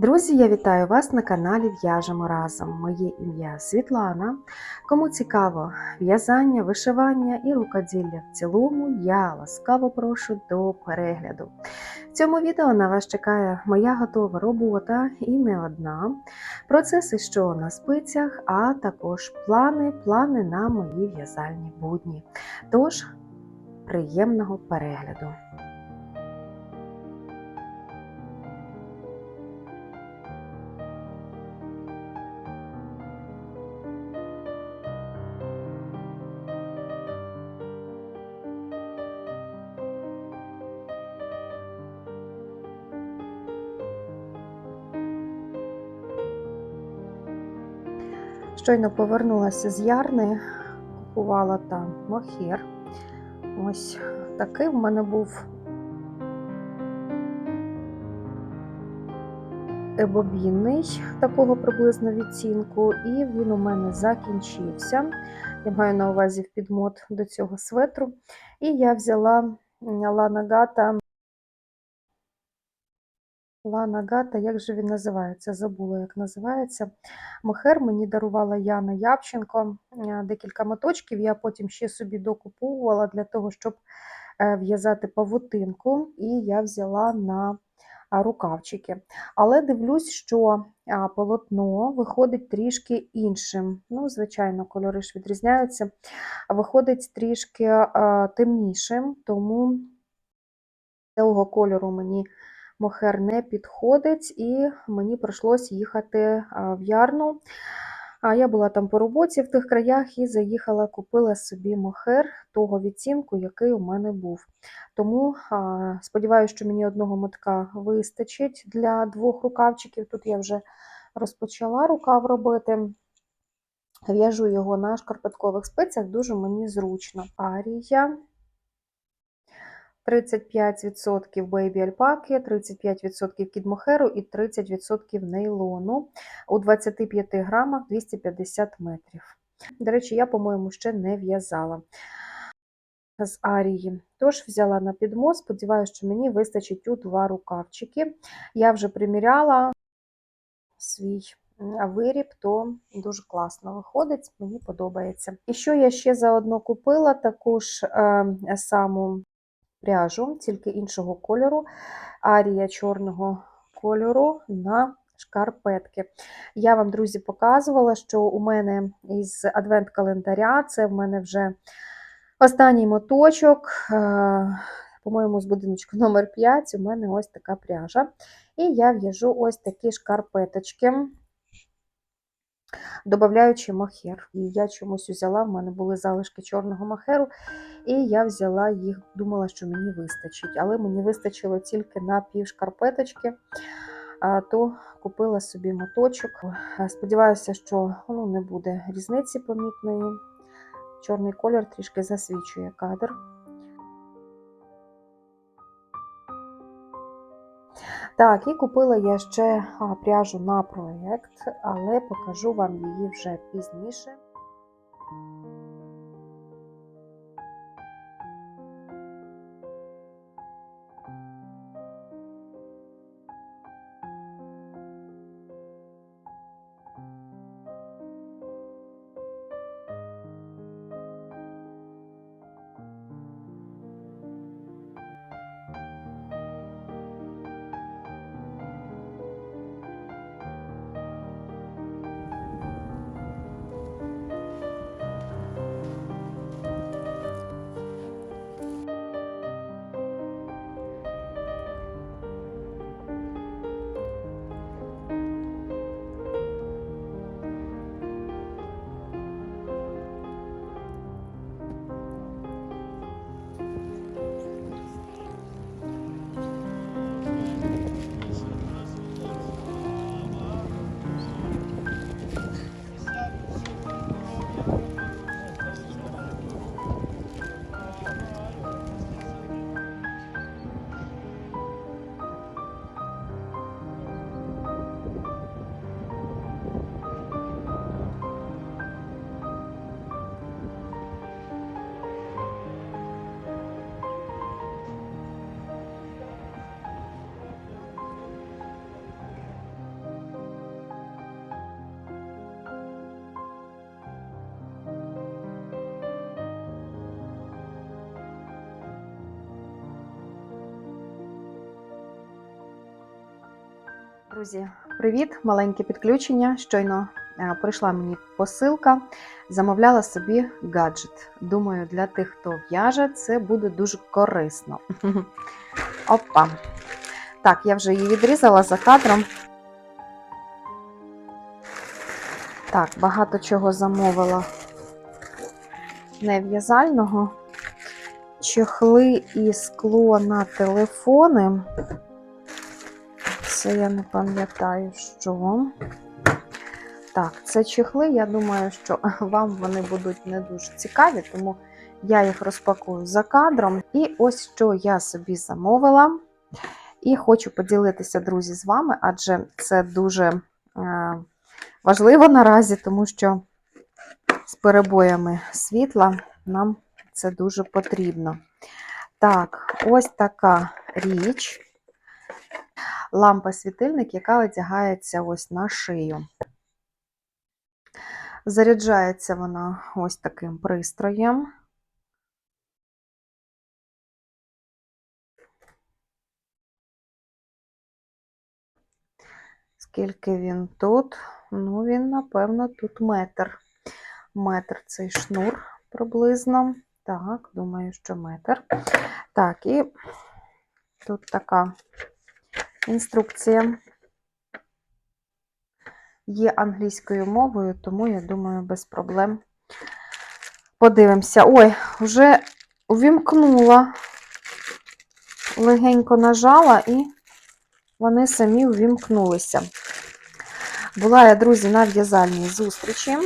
Друзі, я вітаю вас на каналі В'яжемо разом. Моє ім'я Світлана. Кому цікаво в'язання, вишивання і рукоділля в цілому, я ласкаво прошу до перегляду. В цьому відео на вас чекає моя готова робота і не одна. Процеси, що на спицях, а також плани, плани на мої в'язальні будні. Тож, приємного перегляду! Щойно повернулася з Ярни, купувала там мохір. Ось такий в мене був бобінний, такого приблизно відцінку, і він у мене закінчився. Я маю на увазі в підмот до цього светру. І я взяла Лана Гата. Лана Гата, як же він називається? Забула, як називається. Мохер мені дарувала Яна Япченко. Е, Декілька моточків. Я потім ще собі докуповувала для того, щоб е, в'язати павутинку, і я взяла на рукавчики. Але дивлюсь, що полотно виходить трішки іншим. Ну, Звичайно, кольори ж відрізняються, виходить трішки темнішим, тому цього кольору мені мохер не підходить, і мені прийшлось їхати в Ярну. А я була там по роботі в тих краях і заїхала, купила собі мохер того відцінку, який у мене був. Тому сподіваюся, що мені одного мотка вистачить для двох рукавчиків. Тут я вже розпочала рукав робити. В'яжу його на шкарпеткових спицях, дуже мені зручно. Арія. 35% бейбі альпаки, 35% кідмохеру і 30% нейлону у 25 грамах 250 метрів. До речі, я, по-моєму, ще не в'язала з арії. Тож взяла на підмо, сподіваюся, що мені вистачить у два рукавчики. Я вже приміряла свій виріб, то дуже класно виходить, мені подобається. І що я ще заодно купила, також е, саму пряжу, тільки іншого кольору, арія чорного кольору на шкарпетки. Я вам, друзі, показувала, що у мене із адвент-календаря це в мене вже останній моточок. Е, по-моєму, з будиночку номер 5 у мене ось така пряжа. І я в'яжу ось такі шкарпеточки, додаючи мохер. І я чомусь взяла, в мене були залишки чорного мохеру, і я взяла їх, думала, що мені вистачить. Але мені вистачило тільки на пів шкарпеточки, то купила собі моточок. Сподіваюся, що ну, не буде різниці помітної. Чорний колір трішки засвічує кадр. Так, і купила я ще пряжу на проєкт, але покажу вам її вже пізніше. Друзі, привіт! Маленьке підключення. Щойно е, прийшла мені посилка. Замовляла собі гаджет. Думаю, для тих, хто в'яже, це буде дуже корисно. Опа. Так, я вже її відрізала за кадром. Так, багато чого замовила нев'язального. Чехли і скло на телефони. Це я не пам'ятаю, що. Так, це чехли. Я думаю, що вам вони будуть не дуже цікаві, тому я їх розпакую за кадром. І ось що я собі замовила. І хочу поділитися, друзі, з вами, адже це дуже е, важливо наразі, тому що з перебоями світла нам це дуже потрібно. Так, ось така річ. Лампа-світильник, яка одягається ось на шию. Заряджається вона ось таким пристроєм. Скільки він тут? Ну, він, напевно, тут метр. Метр цей шнур приблизно. Так, думаю, що метр. Так, і тут така інструкція. Є англійською мовою, тому, я думаю, без проблем подивимося. Ой, вже увімкнула, легенько нажала, і вони самі увімкнулися. Була я, друзі, на в'язальній зустрічі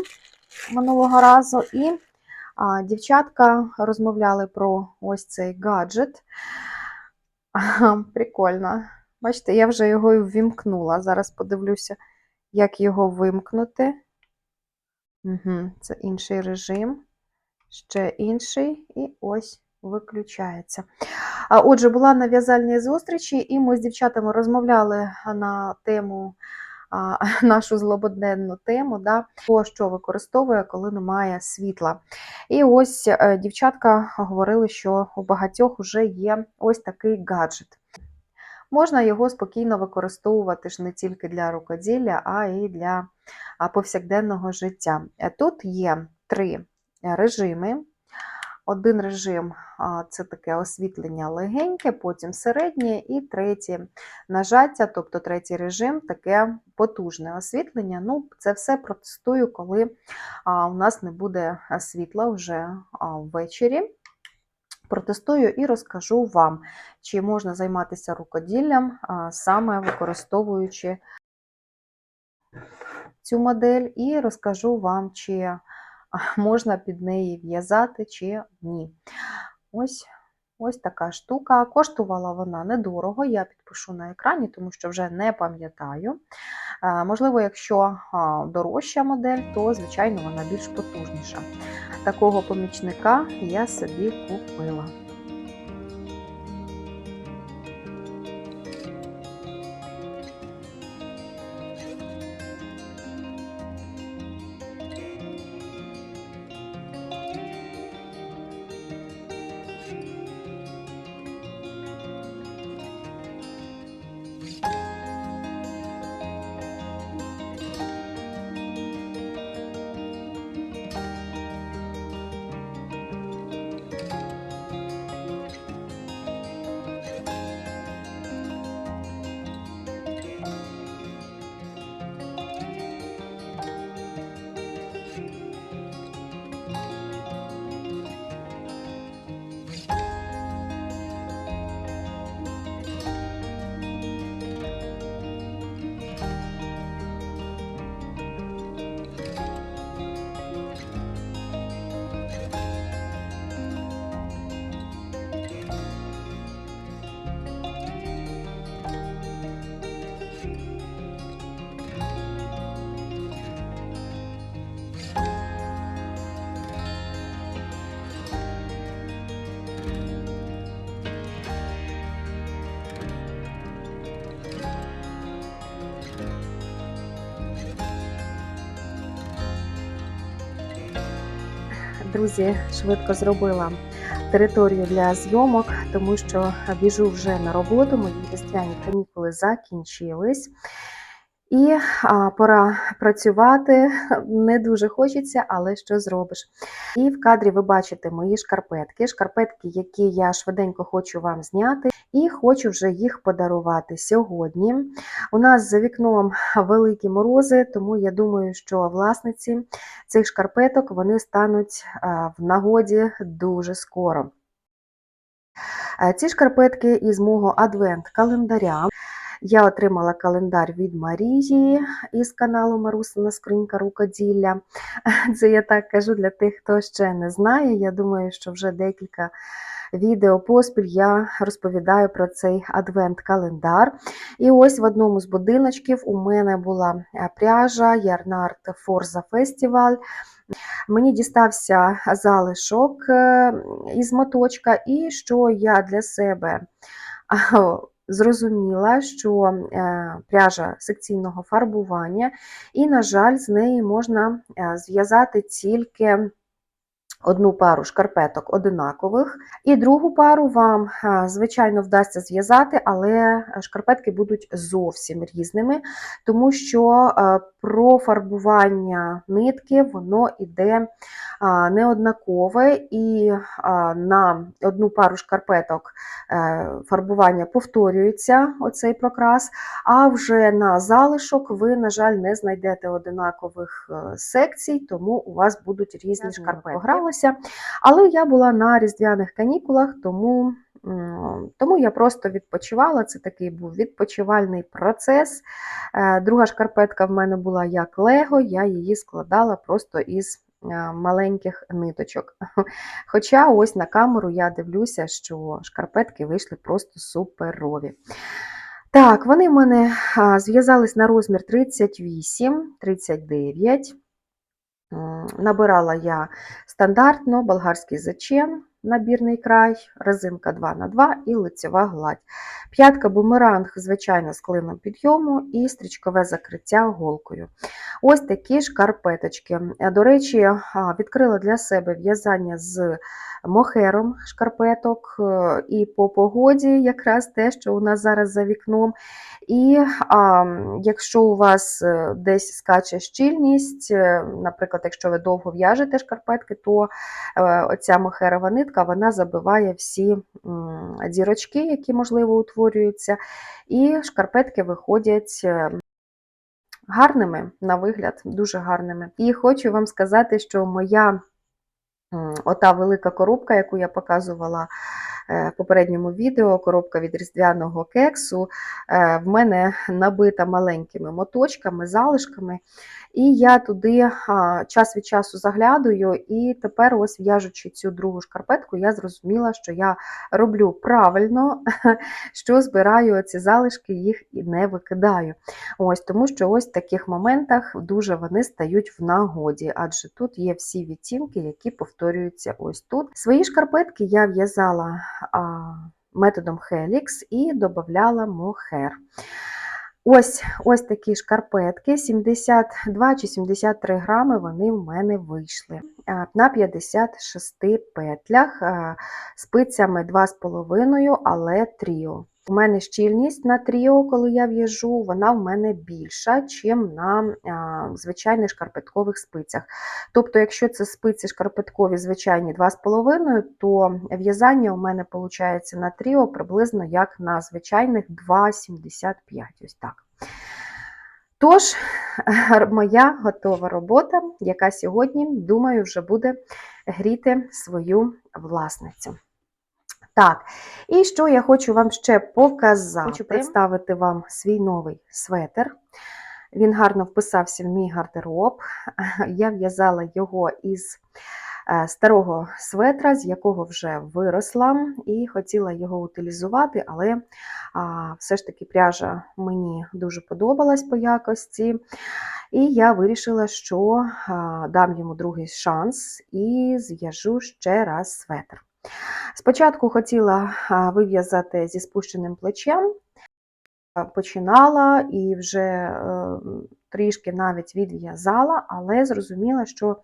минулого разу, і а, дівчатка розмовляли про ось цей гаджет. Прикольно. Бачите, я вже його і ввімкнула. Зараз подивлюся, як його вимкнути. Угу, Це інший режим, ще інший, і ось виключається. А Отже, була на в'язальній зустрічі, і ми з дівчатами розмовляли на тему, нашу злободенну тему, да, хто що використовує, коли немає світла. І ось е, дівчатка говорили, що у багатьох вже є ось такий гаджет. Можна його спокійно використовувати ж не тільки для рукоділля, а й для повсякденного життя. Е, Тут є три режими. Один режим це таке освітлення легеньке, потім середнє, і третє нажаття, тобто третій режим таке потужне освітлення. Ну, Це все протестую, коли у нас не буде світла вже ввечері. Протестую і розкажу вам, чи можна займатися рукоділлям, саме використовуючи цю модель, і розкажу вам, чи можна під неї в'язати, чи ні. Ось ось така штука. Коштувала вона недорого, я підпишу на екрані, тому що вже не пам'ятаю. Можливо, якщо дорожча модель, то, звичайно, вона більш потужніша. Такого помічника я собі купила. Друзі, швидко зробила територію для зйомок, тому що біжу вже на роботу. Мої різдвяні канікули закінчились. І а, пора працювати. Не дуже хочеться, але що зробиш? І в кадрі ви бачите мої шкарпетки. Шкарпетки, які я швиденько хочу вам зняти, і хочу вже їх подарувати сьогодні. У нас за вікном великі морози, тому я думаю, що власниці цих шкарпеток вони стануть в нагоді дуже скоро. Е, Ці шкарпетки із мого адвент-календаря. Я отримала календар від Марії із каналу Марусина Скринька Рукоділля. Це я так кажу для тих, хто ще не знає. Я думаю, що вже декілька відео поспіль я розповідаю про цей адвент-календар. І ось в одному з будиночків у мене була е, пряжа Ярнард Форза Фестиваль. Мені дістався залишок е, із моточка, і що я для себе зрозуміла, що е, пряжа секційного фарбування, і, на жаль, з неї можна е, зв'язати тільки одну пару шкарпеток одинакових, і другу пару вам, е, звичайно, вдасться зв'язати, але шкарпетки будуть зовсім різними, тому що е, профарбування нитки воно іде неоднакове, і на одну пару шкарпеток е, фарбування повторюється оцей прокрас, а вже на залишок ви, на жаль, не знайдете одинакових е, секцій, тому у вас будуть різні шкарпетки. Погралася. Але я була на різдвяних канікулах, тому. Тому я просто відпочивала. Це такий був відпочивальний процес. Е, Друга шкарпетка в мене була як Лего, я її складала просто із е, маленьких ниточок. Хоча ось на камеру я дивлюся, що шкарпетки вийшли просто суперові. Так, вони в мене зв'язались на розмір 38-39. М, Набирала я стандартно болгарський зачем, набірний край, резинка 2х2 і лицьова гладь. П'ятка бумеранг, звичайно, з клином підйому і стрічкове закриття голкою. Ось такі шкарпеточки. Е, До речі, відкрила для себе в'язання з мохером шкарпеток е, і по погоді, якраз те, що у нас зараз за вікном. І а, якщо у вас е, десь скаче щільність, наприклад, якщо ви довго в'яжете шкарпетки, то оця мохерова нитка вона забиває всі дірочки, які, можливо, утворюються, і шкарпетки виходять. Гарними на вигляд, дуже гарними. І хочу вам сказати, що моя ота велика коробка, яку я показувала попередньому відео, коробка від різдвяного кексу, е, в мене набита маленькими моточками, залишками. І я туди час від часу заглядаю, і тепер, ось в'яжучи цю другу шкарпетку, я зрозуміла, що я роблю правильно, що збираю ці залишки, їх і не викидаю. Ось Тому що ось в таких моментах дуже вони стають в нагоді, адже тут є всі відтінки, які повторюються ось тут. Свої шкарпетки я в'язала методом Helix і додавала мохер. Ось ось такі шкарпетки, 72 чи 73 грами вони в мене вийшли. На 56 петлях, спицями 2,5, але тріо. У мене щільність на тріо, коли я в'яжу, вона в мене більша, ніж на а, звичайних шкарпеткових спицях. Тобто, якщо це спиці шкарпеткові звичайні 2,5, то в'язання у мене виходить на тріо приблизно як на звичайних 2,75. Ось так. Тож, моя готова робота, яка сьогодні, думаю, вже буде гріти свою власницю. Так, і що я хочу вам ще показати? Хочу представити вам свій новий светр. Він гарно вписався в мій гардероб. Я в'язала його із е, старого светра, з якого вже виросла, і хотіла його утилізувати, але все ж таки пряжа мені дуже подобалась по якості. І я вирішила, що дам йому другий шанс і зв'яжу ще раз светр. Спочатку хотіла вив'язати зі спущеним плечем, починала і вже е, трішки навіть відв'язала, але зрозуміла, що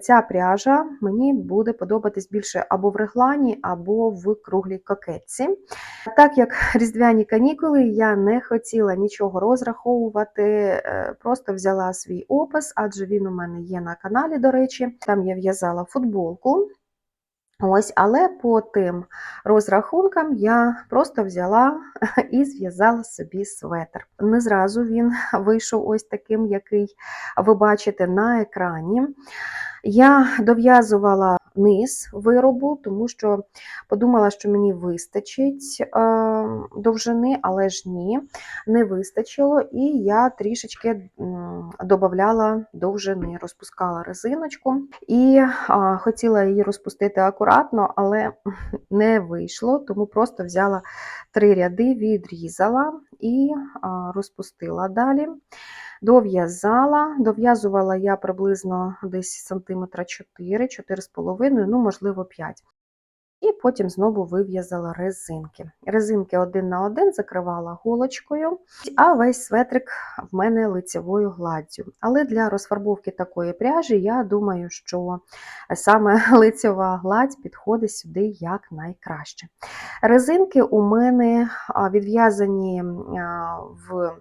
ця пряжа мені буде подобатись більше або в реглані, або в круглій кокетці. Так як різдвяні канікули, я не хотіла нічого розраховувати, е, просто взяла свій опис, адже він у мене є на каналі, до речі. Там я в'язала футболку. Ось, але по тим розрахункам я просто взяла і зв'язала собі светр. Не зразу він вийшов ось таким, який ви бачите на екрані. Я дов'язувала низ виробу, тому що подумала, що мені вистачить е, довжини, але ж ні, не вистачило, і я трішечки додавала довжини, розпускала резиночку і хотіла її розпустити акуратно, але не вийшло, тому просто взяла три ряди, відрізала і розпустила далі. Дов'язала, дов'язувала я приблизно десь сантиметра 4, 4,5, ну, можливо, 5. І потім знову вив'язала резинки. Резинки один на один закривала голочкою, а весь светрик в мене лицевою гладдю. Але для розфарбовки такої пряжі, я думаю, що саме лицева гладь підходить сюди як найкраще. Резинки у мене відв'язані в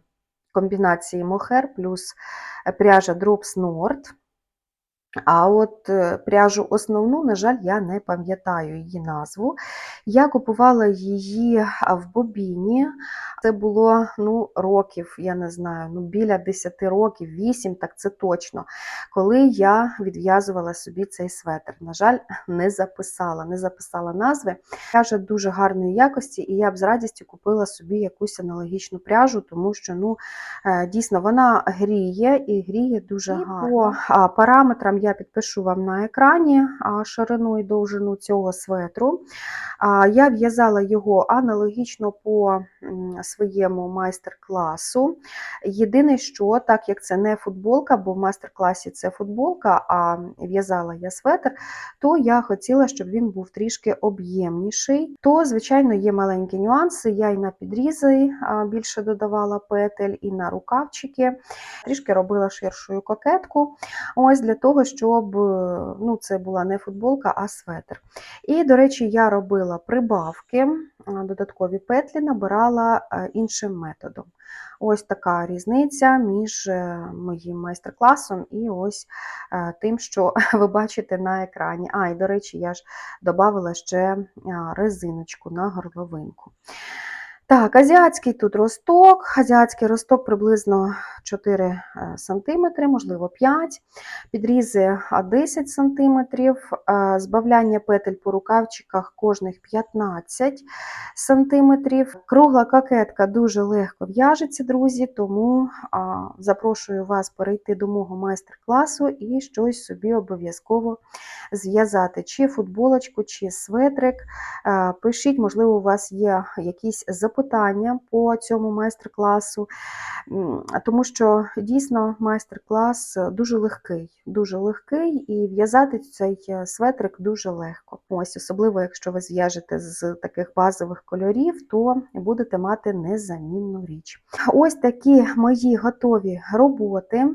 комбінації мохер плюс пряжа Drops Nord. А от е, пряжу основну, на жаль, я не пам'ятаю її назву. Я купувала її в Бобіні. Це було ну, років, я не знаю, ну, біля 10 років, 8, так це точно, коли я відв'язувала собі цей светр. На жаль, не записала, не записала назви. Пряжа дуже гарної якості, і я б з радістю купила собі якусь аналогічну пряжу, тому що ну, е, дійсно вона гріє і гріє дуже І гарно. По параметрам я підпишу вам на екрані ширину і довжину цього светру. Я в'язала його аналогічно по своєму майстер-класу. Єдине, що так як це не футболка, бо в майстер-класі це футболка, а в'язала я светр, то я хотіла, щоб він був трішки об'ємніший. То, звичайно, є маленькі нюанси. Я і на підрізи більше додавала петель, і на рукавчики. Трішки робила ширшою кокетку. Ось для того, щоб е, ну, це була не футболка, а светр. І, до речі, я робила прибавки, е, додаткові петлі набирала е, іншим методом. Ось така різниця між моїм майстер-класом і ось тим, що ви бачите на екрані. А, і, до речі, я ж додавала ще резиночку на горловинку. Так, азіатський тут росток. Азіатський росток приблизно 4 см, можливо 5 підрізи 10 см, збавляння петель по рукавчиках кожних 15 см. Кругла кокетка дуже легко в'яжеться, друзі, тому запрошую вас перейти до мого майстер-класу і щось собі обов'язково зв'язати, чи футболочку, чи светрик. Е, Пишіть, можливо, у вас є якісь запитання по цьому майстер-класу, тому що дійсно майстер-клас дуже легкий, дуже легкий, і в'язати цей е, светрик дуже легко. Ось, особливо, якщо ви зв'яжете з таких базових кольорів, то будете мати незамінну річ. Ось такі мої готові роботи.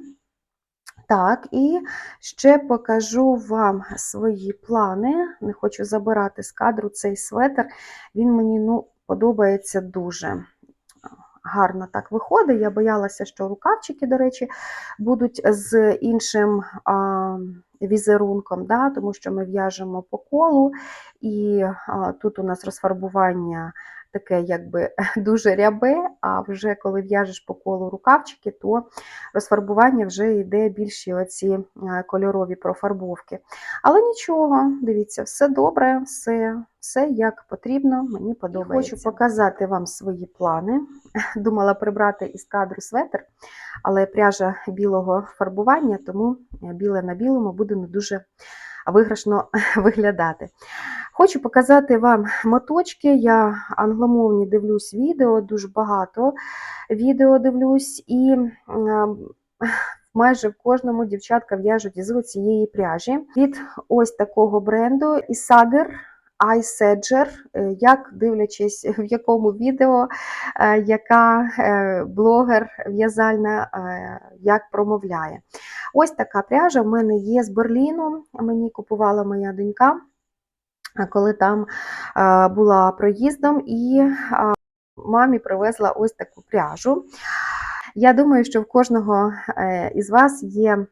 Так, і ще покажу вам свої плани. Не хочу забирати з кадру цей светр. Він мені ну, подобається дуже. Гарно так виходить. Я боялася, що рукавчики, до речі, будуть з іншим а, візерунком, да, тому що ми в'яжемо по колу, і а, тут у нас розфарбування таке якби дуже рябе, а вже коли в'яжеш по колу рукавчики, то розфарбування вже йде більші оці е, кольорові профарбовки. Але нічого, дивіться, все добре, все, все як потрібно, мені подобається. Хочу показати вам свої плани. Думала прибрати із кадру светр, але пряжа білого фарбування, тому біле на білому буде не дуже виграшно виглядати. Хочу показати вам моточки. Я англомовні дивлюсь відео, дуже багато відео дивлюсь, і майже в кожному дівчатка в'яжуть із цієї пряжі. Від ось такого бренду Isager iSedger, е, як дивлячись в якому відео, е, яка е, блогер в'язальна як промовляє. Ось така пряжа в мене є з Берліну. Мені купувала моя донька, коли там була проїздом, і мамі привезла ось таку пряжу. Я думаю, що в кожного е, із вас є е,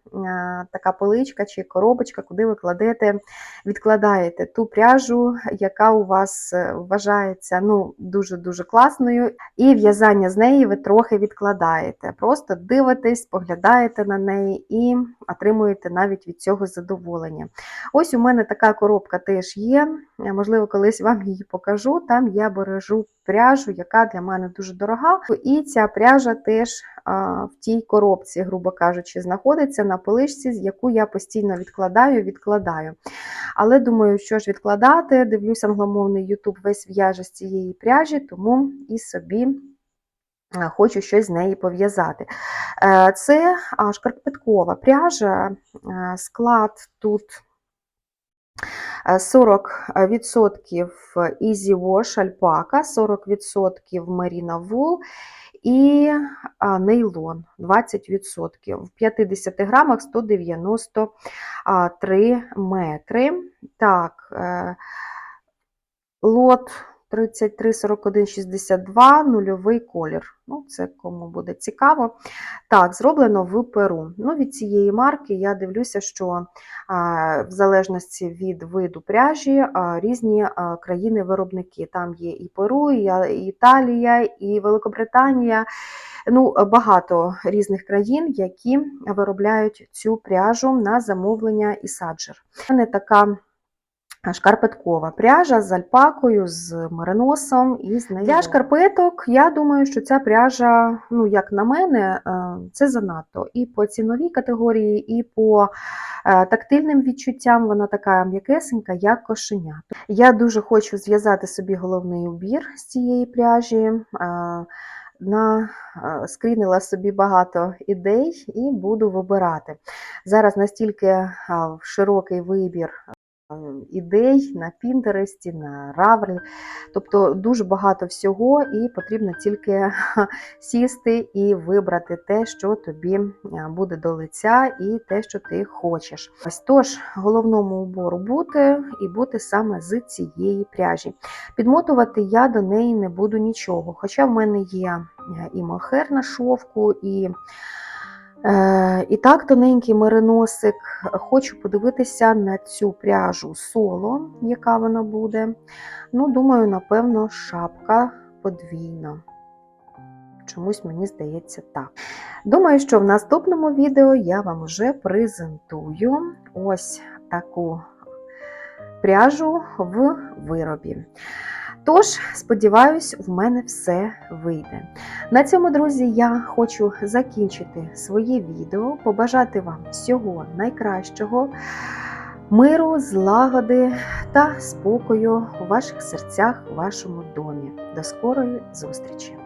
така поличка чи коробочка, куди ви кладете, відкладаєте ту пряжу, яка у вас е, вважається ну, дуже-дуже класною, і в'язання з неї ви трохи відкладаєте. Просто дивитесь, поглядаєте на неї і отримуєте навіть від цього задоволення. Ось у мене така коробка теж є. Можливо, колись вам її покажу. Там я бережу пряжу, яка для мене дуже дорога. І ця пряжа теж в тій коробці, грубо кажучи, знаходиться на поличці, яку я постійно відкладаю, відкладаю. Але думаю, що ж відкладати, дивлюсь англомовний YouTube весь в'яже з цієї пряжі, тому і собі. Хочу щось з неї пов'язати. Е, Це шкарпеткова пряжа, склад тут 40% Easy Wash альпака, 40% Merino Wool і нейлон 20%. В 50 грамах 193 метри. Так, е, лот 33, 41, 62, нульовий колір. Ну, це кому буде цікаво. Так, зроблено в Перу. Ну, від цієї марки я дивлюся, що в залежності від виду пряжі різні країни-виробники. Там є і Перу, і Італія, і Великобританія. Ну, багато різних країн, які виробляють цю пряжу на замовлення і саджер. У мене така шкарпеткова пряжа з альпакою, з мериносом і з нею. Для шкарпеток, я думаю, що ця пряжа, ну, як на мене, е, це занадто. І по ціновій категорії, і по е, тактильним відчуттям вона така м'якесенька, як кошеня. Я дуже хочу зв'язати собі головний убір з цієї пряжі. е, На скрінила собі багато ідей і буду вибирати. Зараз настільки широкий вибір ідей на Пінтересті, на Раврі, тобто дуже багато всього, і потрібно тільки сісти і вибрати те, що тобі е, буде до лиця, і те, що ти хочеш. Ось тож, головному убору бути і бути саме з цієї пряжі. Підмотувати я до неї не буду нічого. Хоча в мене є е, і мохер на шовку, і, е, і так тоненький мериносик. Хочу подивитися на цю пряжу соло, яка вона буде. Ну, думаю, напевно, шапка подвійна. Чомусь мені здається так. Думаю, що в наступному відео я вам вже презентую ось таку пряжу в виробі. Тож, сподіваюсь, в мене все вийде. На цьому, друзі, я хочу закінчити своє відео, побажати вам всього найкращого, миру, злагоди та спокою у ваших серцях, у вашому домі. До скорої зустрічі!